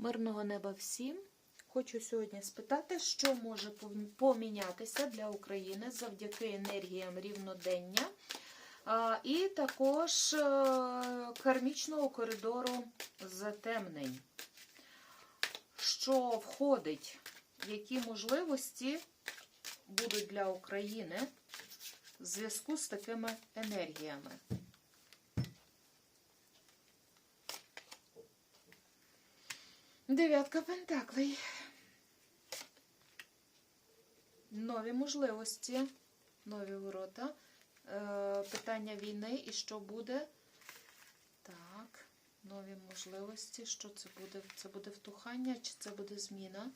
Мирного неба всім. Хочу сьогодні спитати, що може помінятися для України завдяки енергіям рівнодення і також е, кармічного коридору затемнень. Що входить, які можливості будуть для України в зв'язку з такими енергіями? Дев'ятка пентаклей. Нові можливості, нові ворота. Е, питання війни і що буде? Так, нові можливості. Що це буде? Це буде втухання чи це буде зміна?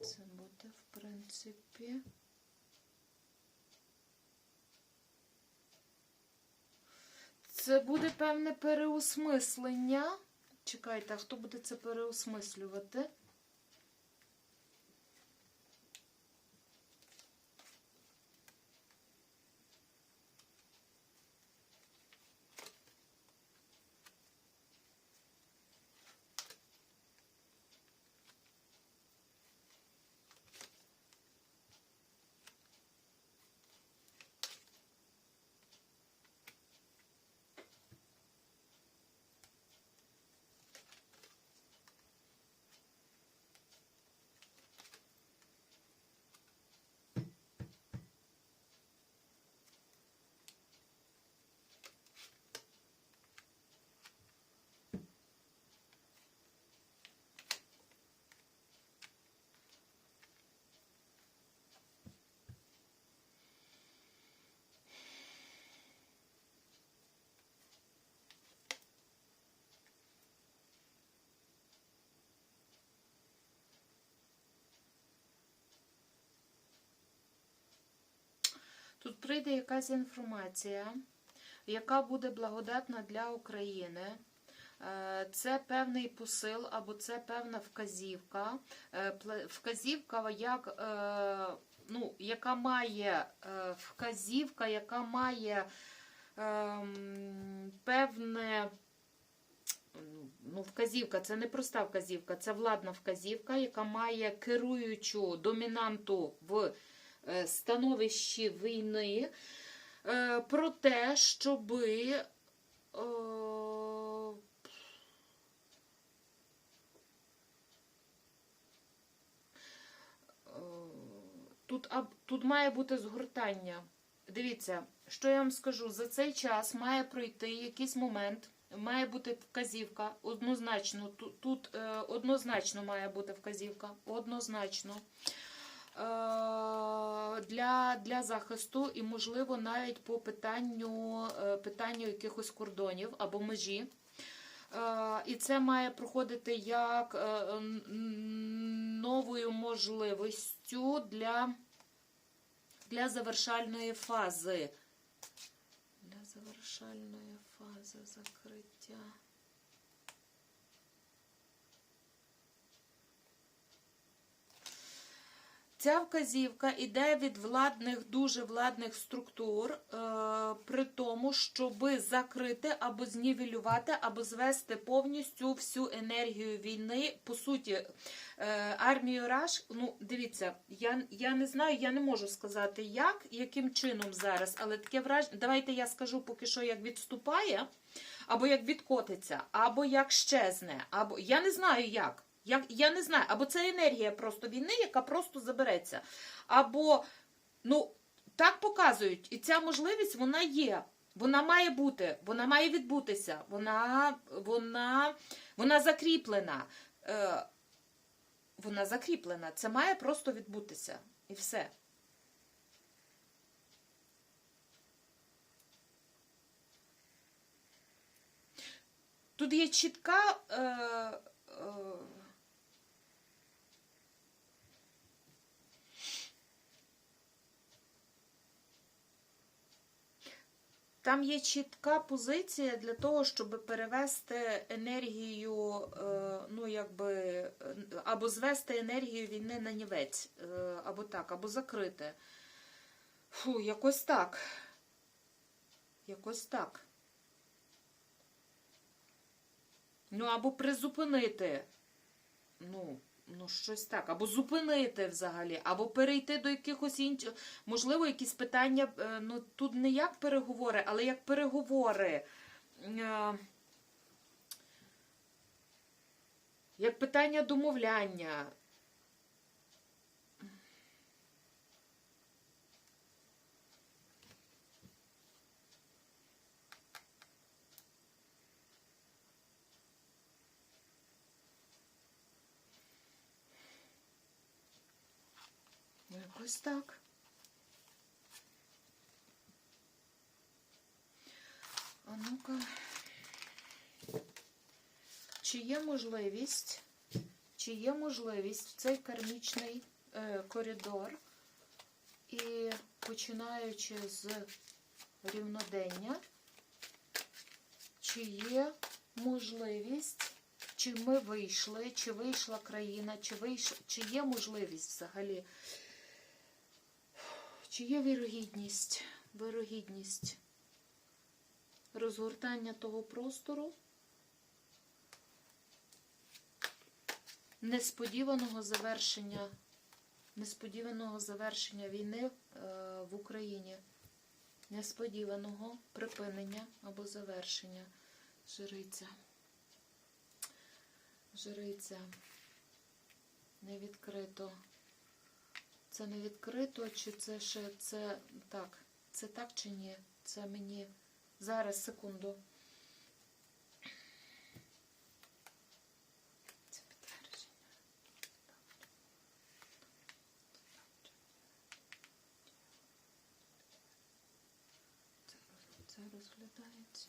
Це буде, в принципі. Це буде певне переосмислення. Чекайте, а хто буде це переосмислювати? Тут прийде якась інформація, яка буде благодатна для України. Е, Це певний посил або це певна вказівка. Е, Вказівка, як, е, ну, яка має вказівка, яка має ем, певне. Ну, вказівка це не проста вказівка, це владна вказівка, яка має керуючу домінанту в становищі війни е, про те, щоби е, е, Тут, тут має бути згортання. Дивіться, що я вам скажу, за цей час має пройти якийсь момент, має бути вказівка, однозначно, тут, тут е, однозначно має бути вказівка, однозначно. Е, для, для захисту і, можливо, навіть по питанню, е, питанню якихось кордонів або межі. Е, І це має проходити як новою можливістю для, для завершальної фази. Для завершальної фази закриття. Ця вказівка іде від владних, дуже владних структур, е, при тому, щоби закрити або знівелювати, або звести повністю всю енергію війни. По суті, е, армію Раш, ну дивіться, я, я не знаю, я не можу сказати, як, яким чином зараз, але таке враження. Давайте я скажу поки що, як відступає, або як відкотиться, або як щезне, або я не знаю як. Я, я не знаю, або це енергія просто війни, яка просто забереться. Або, ну, так показують, і ця можливість вона є. Вона має бути, вона має відбутися, вона, вона, вона закріплена. Е, вона закріплена. Це має просто відбутися. І все. Тут є чітка. Е, е, Там є чітка позиція для того, щоб перевести енергію, е, ну якби, е, або звести енергію війни на нівець, е, або так, або закрити. Фу, якось так. Якось так. Ну, або призупинити. Ну, ну, щось так. Або зупинити взагалі, або перейти до якихось інших. Можливо, якісь питання. е, Ну, тут не як переговори, але як переговори. Е, Як питання домовляння. Якось так. А ну-ка. Чи є можливість, чи є можливість в цей кармічний е, коридор і починаючи з рівнодення, чи є можливість, чи ми вийшли, чи вийшла країна, чи, вийш... чи є можливість взагалі, чи є вірогідність, вирогідність розгортання того простору, несподіваного завершення, несподіваного завершення війни е, в Україні, несподіваного припинення або завершення жриця. Жриця. Не відкрито. Це не відкрито, чи це ще це так? Це так чи ні? Це мені. Зараз, секунду. Це підтвердження. Це, це розглядається.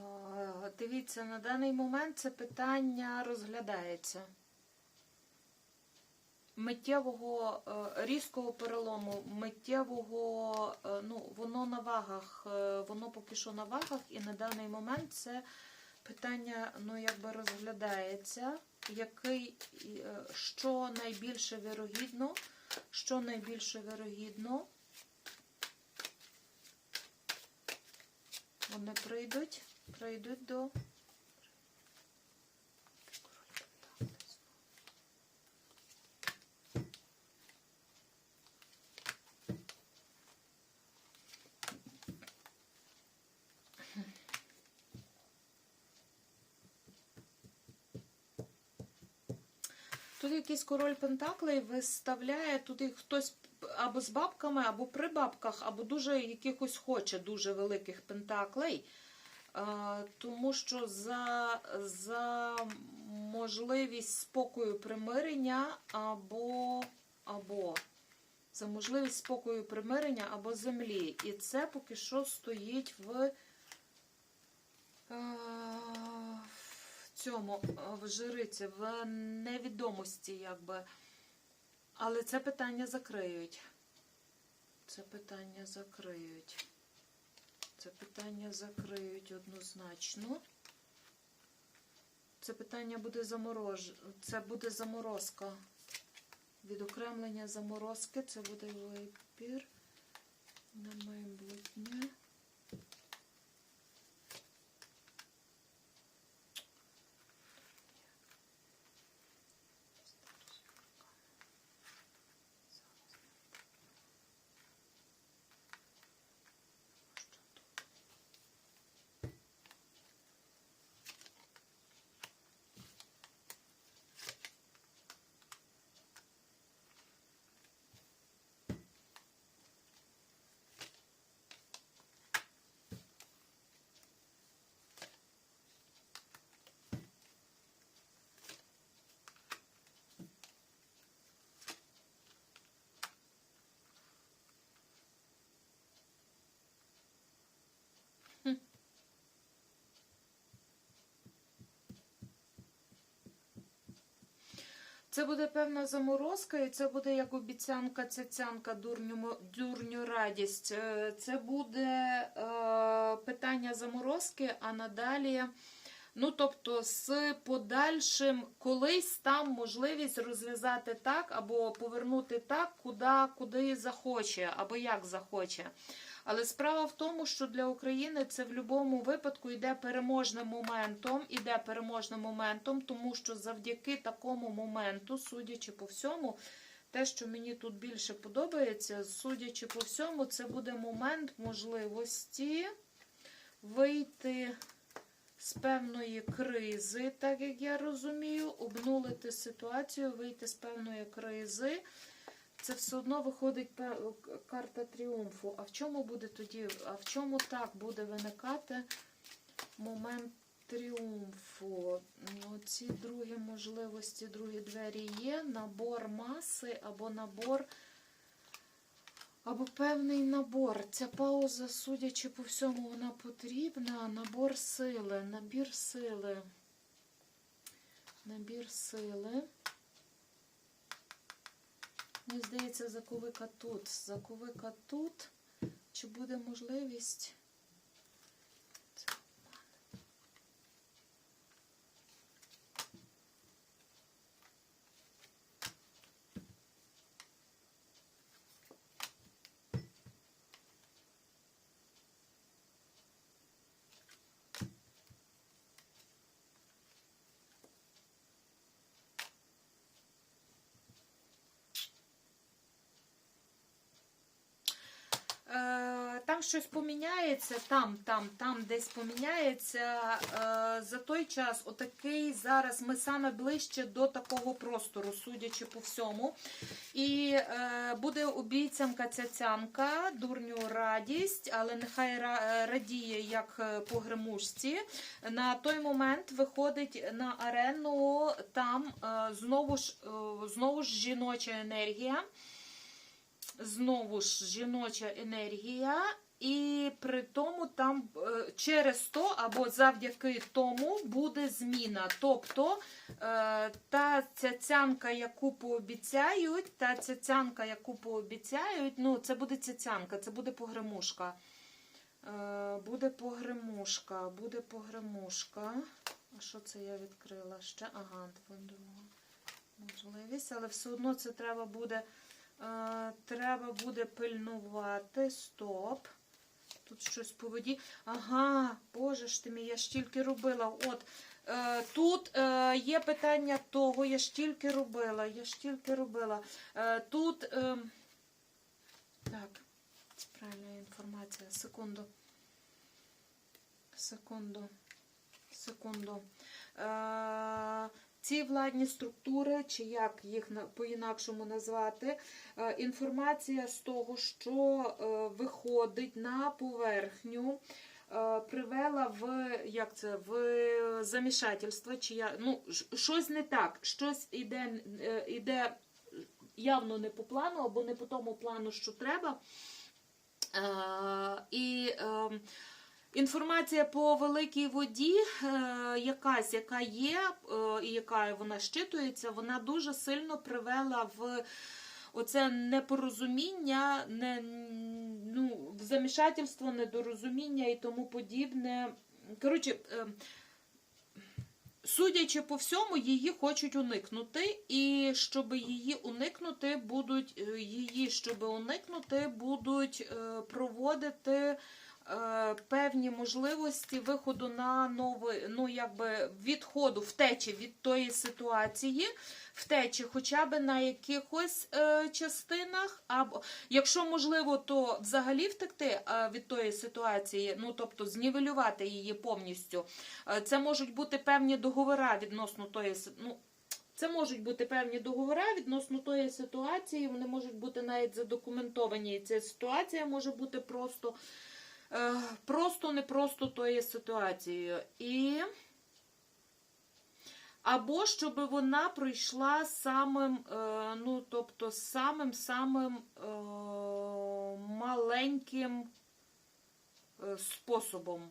А, Дивіться, на даний момент це питання розглядається. Миттєвого е, різкого перелому, миттєвого, е, ну, воно на вагах, е, воно поки що на вагах, і на даний момент це питання, ну, якби розглядається, який, що найбільше вірогідно, що найбільше вірогідно, вони прийдуть, прийдуть до. Тут якийсь король Пентаклей виставляє туди хтось або з бабками, або при бабках, або дуже якихось хоче дуже великих пентаклей. Е, Тому що за, за можливість спокою примирення або, або за можливість спокою примирення або землі. І це поки що стоїть в, е, в цьому е, в жриці, в невідомості, якби. Але це питання закриють. Це питання закриють. Це питання закриють однозначно. Це питання буде заморож... Це буде заморозка. Відокремлення заморозки. Це буде вибір на майбутнє. Це буде певна заморозка, і це буде як обіцянка, цяцянка, дурню, дурню радість. Е, Це буде е, питання заморозки, а надалі. Ну, тобто, з подальшим колись там можливість розв'язати так, або повернути так, куди, куди захоче, або як захоче. Але справа в тому, що для України це в будь-якому випадку йде переможним моментом, іде переможним моментом, тому що завдяки такому моменту, судячи по всьому, те, що мені тут більше подобається, судячи по всьому, це буде момент можливості вийти з певної кризи, так як я розумію, обнулити ситуацію, вийти з певної кризи. Це все одно виходить карта тріумфу. А в чому буде тоді? А в чому так буде виникати момент тріумфу? Ну, ці другі можливості, другі двері є. Набор маси або набор. Або певний набор. Ця пауза, судячи по всьому, вона потрібна. Набор сили, набір сили. Набір сили. Мені здається, заковика тут. Заковика тут. Чи буде можливість? Там щось поміняється, там, там, там десь поміняється. Е, За той час, отакий зараз ми саме ближче до такого простору, судячи по всьому. І е, буде обіцянка цяцянка, дурню радість, але нехай е, радіє як по гримушці. На той момент виходить на арену там знову ж, знову ж жіноча енергія знову ж жіноча енергія, і при тому там е, через то або завдяки тому буде зміна. Тобто е, та цяцянка, яку пообіцяють, та цяцянка, яку пообіцяють, ну це буде цяцянка, це буде погремушка. Е, Буде погремушка, буде погремушка. А що це я відкрила ще? Ага, друга можливість, але все одно це треба буде. Треба буде пильнувати. Стоп. Тут щось по воді. Ага, боже ж ти мій, я ж тільки робила. От. Е, Тут е, є питання того, я ж тільки робила. Я ж тільки робила. Е, Тут. е, Так, це правильна інформація. Секунду. Секунду. Секунду. Е, ці владні структури, чи як їх по-інакшому назвати, е, інформація з того, що е, виходить на поверхню, е, привела в як це, в замішательство, чи я, ну, щось не так, щось іде, іде явно не по плану, або не по тому плану, що треба. І е, Інформація по великій воді, е, якась, яка є, е, і яка вона щитується, вона дуже сильно привела в оце непорозуміння, не, ну, в замішательство, недорозуміння і тому подібне. Коротше, е, судячи по всьому, її хочуть уникнути, і щоб її уникнути, будуть її, щоб уникнути, будуть проводити певні можливості виходу на новий, ну якби відходу, втечі від тої ситуації, втечі хоча б на якихось е, частинах, або якщо можливо, то взагалі втекти е, від тої ситуації, ну тобто знівелювати її повністю. Е, Це можуть бути певні договори відносно тої ну, це можуть бути певні договори відносно тої ситуації, вони можуть бути навіть задокументовані. І ця ситуація може бути просто, е, просто не просто тою ситуацією. І або щоб вона пройшла самим, е, ну, тобто самим самим е, маленьким е, способом.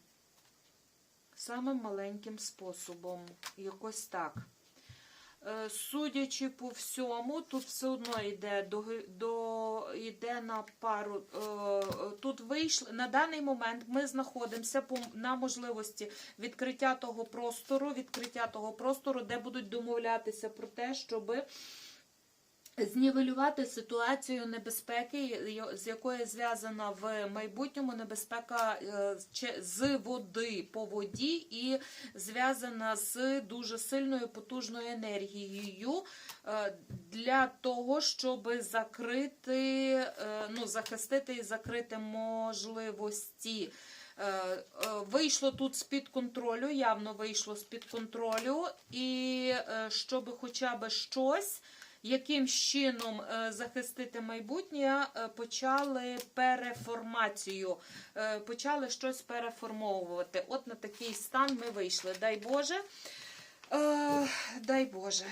Самим маленьким способом. Якось так. Е, Судячи по всьому, тут все одно йде до, до йде на пару. е, Тут вийшли на даний момент. Ми знаходимося по на можливості відкриття того простору, відкриття того простору, де будуть домовлятися про те, щоби знівелювати ситуацію небезпеки, з якою зв'язана в майбутньому небезпека е, з води по воді і зв'язана з дуже сильною потужною енергією е, для того, щоб закрити, е, ну, захистити і закрити можливості. Вийшло тут з-під контролю, явно вийшло з-під контролю, і щоб хоча б щось яким чином е, захистити майбутнє, е, почали переформацію, е, почали щось переформовувати. От на такий стан ми вийшли. Дай Боже. Дай Боже.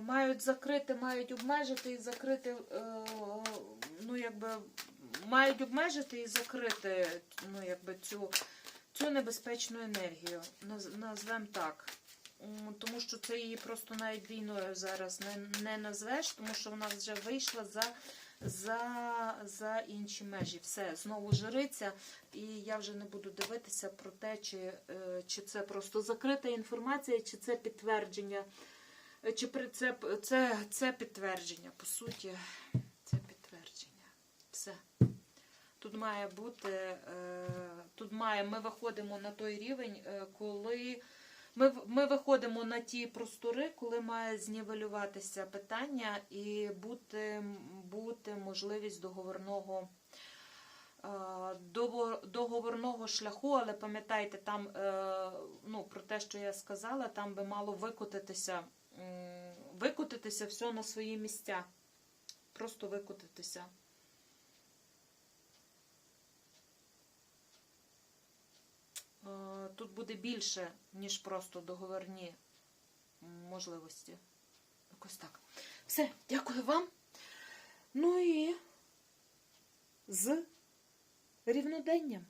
Мають закрити, мають обмежити і закрити, ну якби мають обмежити і закрити ну, якби, цю, цю небезпечну енергію. Назвемо так. Тому що це її просто навіть війною зараз не, не назвеш, тому що вона вже вийшла за, за, за інші межі. Все, знову жириться, і я вже не буду дивитися про те, чи, е, чи це просто закрита інформація, чи це підтвердження. Е, Чи це, це, це підтвердження, по суті, це підтвердження. Все. Тут має бути, е, тут має, ми виходимо на той рівень, е, коли ми, ми виходимо на ті простори, коли має знівелюватися питання і бути, бути можливість договорного. е, Договорного шляху, але пам'ятайте, там ну, про те, що я сказала, там би мало викотитися, викотитися все на свої місця. Просто викотитися. Тут буде більше, ніж просто договорні можливості. Якось так. Все, дякую вам. Ну і з рівноденням.